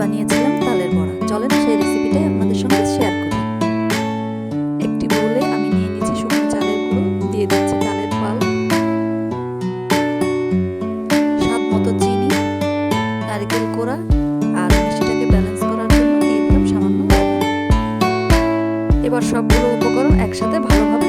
বানিয়েছিলাম তালের বড়া। চলেন সেই রেসিপিটাই আপনাদের সঙ্গে শেয়ার করি। একটি বলে আমি নিয়ে নিয়েছি শুকনো চালের গুঁড়ো, দিয়ে দিচ্ছি তালের পাল, স্বাদ মতো চিনি, নারকেল কোড়া, আর মিষ্টিটাকে ব্যালেন্স করার জন্য দিয়ে দিলাম সামান্য এবার সবগুলো উপকরণ একসাথে ভালোভাবে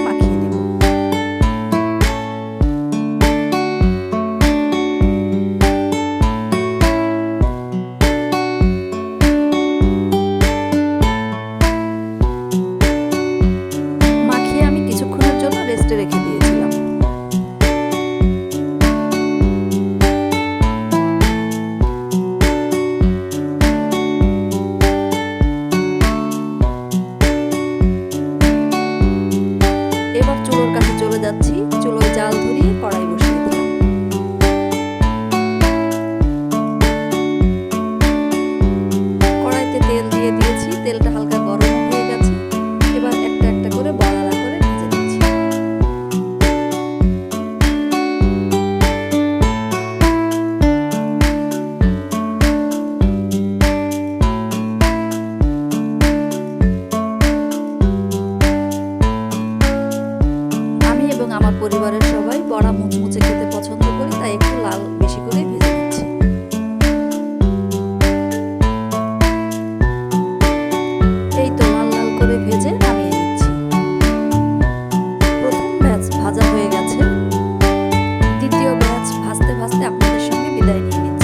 জন্য রেখে দিয়েছিলাম। এবার চুলোর কাছে চলে যাচ্ছি। আমার পরিবারের সবাই বড়া মুচমুচে খেতে পছন্দ করি, তাই একটু লাল বেশি করে ভেজে নিচ্ছি। এই তো লাল লাল করে ভেজে নামিয়ে নিচ্ছি। প্রথম ব্যাচ ভাজা হয়ে গেছে। দ্বিতীয় ব্যাচ ভাজতে ভাজতে আপনাদের সঙ্গে বিদায় নিয়ে নিচ্ছি।